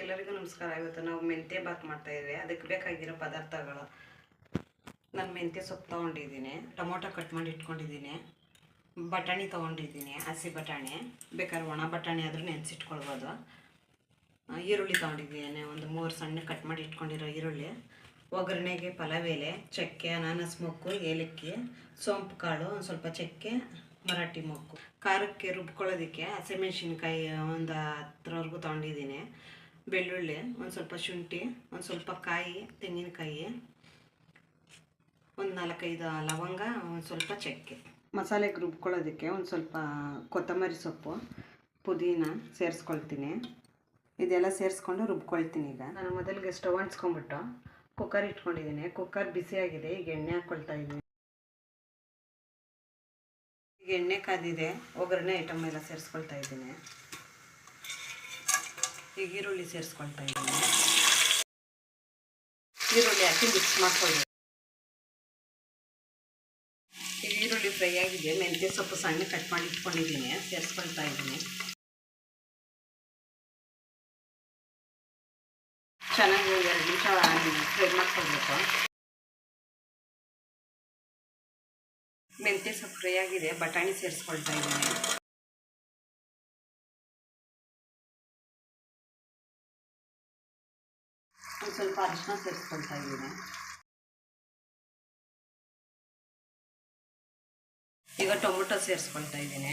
ಎಲ್ಲರಿಗೂ ನಮಸ್ಕಾರ. ಇವತ್ತು ನಾವು ಮೆಂತ್ಯ ಬಾತ್ ಮಾಡ್ತಾ ಇದ್ವಿ. ಅದಕ್ಕೆ ಬೇಕಾಗಿರೋ ಪದಾರ್ಥಗಳು. ನಾನು ಮೆಂತ್ಯ ಸೊಪ್ಪು ತೊಗೊಂಡಿದ್ದೀನಿ. ಟೊಮೊಟೊ ಕಟ್ ಮಾಡಿ ಇಟ್ಕೊಂಡಿದ್ದೀನಿ. ಬಟಾಣಿ ತೊಗೊಂಡಿದ್ದೀನಿ. ಹಸಿ ಬಟಾಣಿ. ಬೇಕಾದ್ರೆ ಒಣ ಬಟಾಣಿ ಆದರೂ ನೆನೆಸಿಟ್ಕೊಳ್ಬೋದು. ಈರುಳ್ಳಿ ತೊಗೊಂಡಿದ್ದೀನಿ. ಒಂದು ಮೂರು ಸಣ್ಣ ಕಟ್ ಮಾಡಿ ಇಟ್ಕೊಂಡಿರೋ ಈರುಳ್ಳಿ. ಒಗ್ಗರಣೆಗೆ ಪಲಾವ್ ಎಲೆ ಚಕ್ಕೆ, ಅನಾನಸ್ ಮೊಕ್ಕು ಏಲಕ್ಕಿ, ಸೋಂಪು ಕಾಳು, ಒಂದು ಸ್ವಲ್ಪ ಚಕ್ಕೆ, ಮರಾಠಿ ಮೊಗ್ಗು. ಖಾರಕ್ಕೆ ರುಬ್ಕೊಳ್ಳೋದಕ್ಕೆ ಹಸಿಮೆಣ್ಸಿನ್ಕಾಯಿ ಒಂದು ಹತ್ತರವರೆಗೂ ತೊಗೊಂಡಿದ್ದೀನಿ. ಬೆಳ್ಳುಳ್ಳಿ, ಒಂದು ಸ್ವಲ್ಪ ಶುಂಠಿ, ಒಂದು ಸ್ವಲ್ಪ ಕಾಯಿ, ತೆಂಗಿನಕಾಯಿ, ಒಂದು ನಾಲ್ಕೈದು ಲವಂಗ, ಒಂದು ಸ್ವಲ್ಪ ಚಕ್ಕೆ. ಮಸಾಲೆಗೆ ರುಬ್ಕೊಳ್ಳೋದಕ್ಕೆ ಒಂದು ಸ್ವಲ್ಪ ಕೊತ್ತಂಬರಿ ಸೊಪ್ಪು, ಪುದೀನ ಸೇರಿಸ್ಕೊಳ್ತೀನಿ. ಇದೆಲ್ಲ ಸೇರಿಸ್ಕೊಂಡು ರುಬ್ಕೊಳ್ತೀನಿ ಈಗ. ನಾನು ಮೊದಲಿಗೆ ಸ್ಟವ್ ಅಂಟ್ಸ್ಕೊಂಡ್ಬಿಟ್ಟು ಕುಕ್ಕರ್ ಇಟ್ಕೊಂಡಿದ್ದೀನಿ. ಕುಕ್ಕರ್ ಬಿಸಿಯಾಗಿದೆ ಈಗ ಎಣ್ಣೆ ಹಾಕ್ಕೊಳ್ತಾ ಇದ್ದೀನಿ. ಈಗ ಎಣ್ಣೆ ಕಾದಿದೆ, ಒಗ್ಗರಣೆ ಐಟಮ್ ಎಲ್ಲ ಸೇರಿಸ್ಕೊಳ್ತಾ ಇದ್ದೀನಿ. ಈಗ ಈರುಳ್ಳಿ ಸೇರಿಸ್ಕೊಳ್ತಾ ಇದ್ದೀನಿ. ಈರುಳ್ಳಿ ಹಾಕಿ ಮಿಕ್ಸ್ ಮಾಡ್ಕೊಳ್ಬೇಕು ಈಗ ಈರುಳ್ಳಿ ಫ್ರೈ ಆಗಿದೆ. ಮೆಂತ್ಯ ಸೊಪ್ಪು ಸಣ್ಣ ಕಟ್ ಮಾಡಿ ಇಟ್ಕೊಂಡಿದ್ದೀನಿ. ಸೇರಿಸ್ಕೊಳ್ತಾ ಇದ್ದೀನಿ. ಚೆನ್ನಾಗಿ ಎರಡು ನಿಮಿಷ ಫ್ರೈ ಮಾಡ್ಕೊಳ್ಬೇಕು. ಮೆಂತ್ಯ ಸೊಪ್ಪು ಫ್ರೈ ಆಗಿದೆ. ಬಟಾಣಿ ಸೇರಿಸ್ಕೊಳ್ತಾ ಇದ್ದೀನಿ. ಒಂದು ಸ್ವಲ್ಪ ಅರಿಶಿನ ಸೇರಿಸ್ಕೊಳ್ತಾ ಇದ್ದೀನಿ. ಈಗ ಟೊಮೊಟೊ ಸೇರಿಸ್ಕೊಳ್ತಾ ಇದ್ದೀನಿ.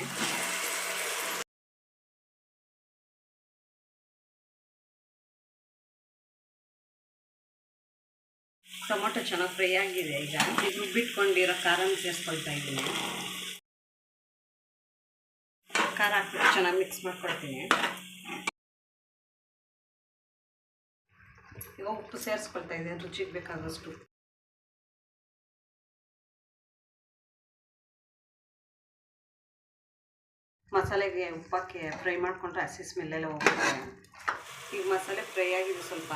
ಟೊಮೊಟೊ ಚೆನ್ನಾಗಿ ಫ್ರೈ ಆಗಿದೆ ಈಗ. ಈಗ ರುಬ್ಬಿಟ್ಕೊಂಡಿರೋ ಖಾರನ ಸೇರಿಸ್ಕೊಳ್ತಾ ಇದ್ದೀನಿ. ಖಾರ ಹಾಕ್ಬಿಟ್ಟು ಚೆನ್ನಾಗಿ ಮಿಕ್ಸ್ ಮಾಡ್ಕೊಳ್ತೀನಿ. ಈಗ ಉಪ್ಪು ಸೇರಿಸ್ಕೊಳ್ತಾ ಇದ್ದೀನಿ ರುಚಿಗೆ ಬೇಕಾದಷ್ಟು. ಮಸಾಲೆಗೆ ಉಪ್ಪಕ್ಕೆ ಫ್ರೈ ಮಾಡಿಕೊಂಡ್ರೆ ಹಸಿ ಸ್ಮೆಲ್ಲೆಲ್ಲ ಹೋಗುತ್ತೆ. ಈಗ ಮಸಾಲೆ ಫ್ರೈ ಆಗಿದೆ ಸ್ವಲ್ಪ.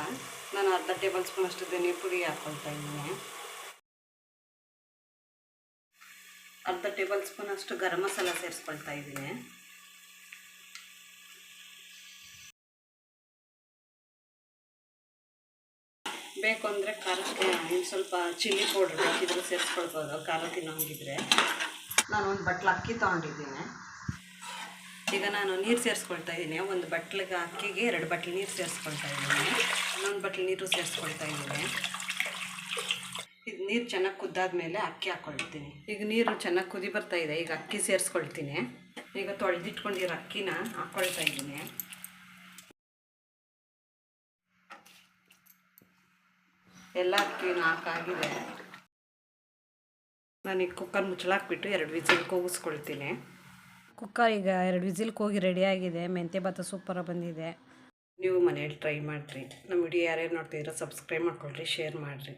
ನಾನು ಅರ್ಧ ಟೇಬಲ್ ಸ್ಪೂನ್ ಅಷ್ಟು ಧನಿಯ ಪುಡಿ ಹಾಕ್ಕೊಳ್ತಾ ಇದ್ದೀನಿ. ಅರ್ಧ ಟೇಬಲ್ ಸ್ಪೂನ್ ಅಷ್ಟು ಗರಂ ಮಸಾಲ ಸೇರಿಸ್ಕೊಳ್ತಾ ಇದ್ದೀನಿ. ಬೇಕು ಅಂದರೆ ಖಾರಕ್ಕೆ ಇನ್ನು ಸ್ವಲ್ಪ ಚಿಲ್ಲಿ ಪೌಡ್ರ್ ಬೇಕಿದ್ರೆ ಸೇರಿಸ್ಕೊಳ್ಬೋದು. ಖಾರ ತಿನ್ನೋಂಗಿದ್ರೆ. ನಾನು ಒಂದು ಬಟ್ಲು ಅಕ್ಕಿ ತೊಗೊಂಡಿದ್ದೀನಿ. ಈಗ ನಾನು ನೀರು ಸೇರಿಸ್ಕೊಳ್ತಾ ಇದ್ದೀನಿ. ಒಂದು ಬಟ್ಲಿಗೆ ಅಕ್ಕಿಗೆ ಎರಡು ಬಟ್ಲು ನೀರು ಸೇರಿಸ್ಕೊಳ್ತಾ ಇದ್ದೀನಿ. ಇನ್ನೊಂದು ಬಟ್ಲು ನೀರು ಸೇರಿಸ್ಕೊಳ್ತಾ ಇದ್ದೀನಿ. ಇದು ನೀರು ಚೆನ್ನಾಗಿ ಕುದ್ದಾದ ಮೇಲೆ ಅಕ್ಕಿ ಹಾಕ್ಕೊಳ್ತೀನಿ ಈಗ ನೀರು ಚೆನ್ನಾಗಿ ಕುದಿ ಬರ್ತಾ ಇದೆ. ಈಗ ಅಕ್ಕಿ ಸೇರಿಸ್ಕೊಳ್ತೀನಿ. ಈಗ ತೊಳೆದಿಟ್ಕೊಂಡಿರೋ ಅಕ್ಕಿನ ಹಾಕ್ಕೊಳ್ತಾ ಇದ್ದೀನಿ. ಎಲ್ಲ ಅಕ್ಕಿನ ಹಾಕಾಗಿದೆ ಈಗ ಕುಕ್ಕರ್ ಮುಚ್ಚಲಾಕ್ಬಿಟ್ಟು ಎರಡು ವಿಜಿಲ್ ಕೂಗಿಸ್ಕೊಳ್ತೀನಿ. ಕುಕ್ಕರ್ ಈಗ ಎರಡು ವಿಸಿಲ್ ಕೂಗಿ ರೆಡಿಯಾಗಿದೆ ಮೆಂತ್ಯ ಭಾತ ಸೂಪರಾಗಿ ಬಂದಿದೆ. ನೀವು ಮನೇಲಿ ಟ್ರೈ ಮಾಡಿರಿ. ನಮ್ಮ ವಿಡಿಯೋ ಯಾರ್ಯಾರು ನೋಡ್ತಿದ್ರೆ ಸಬ್ಸ್ಕ್ರೈಬ್ ಮಾಡ್ಕೊಳ್ರಿ ಶೇರ್ ಮಾಡಿರಿ.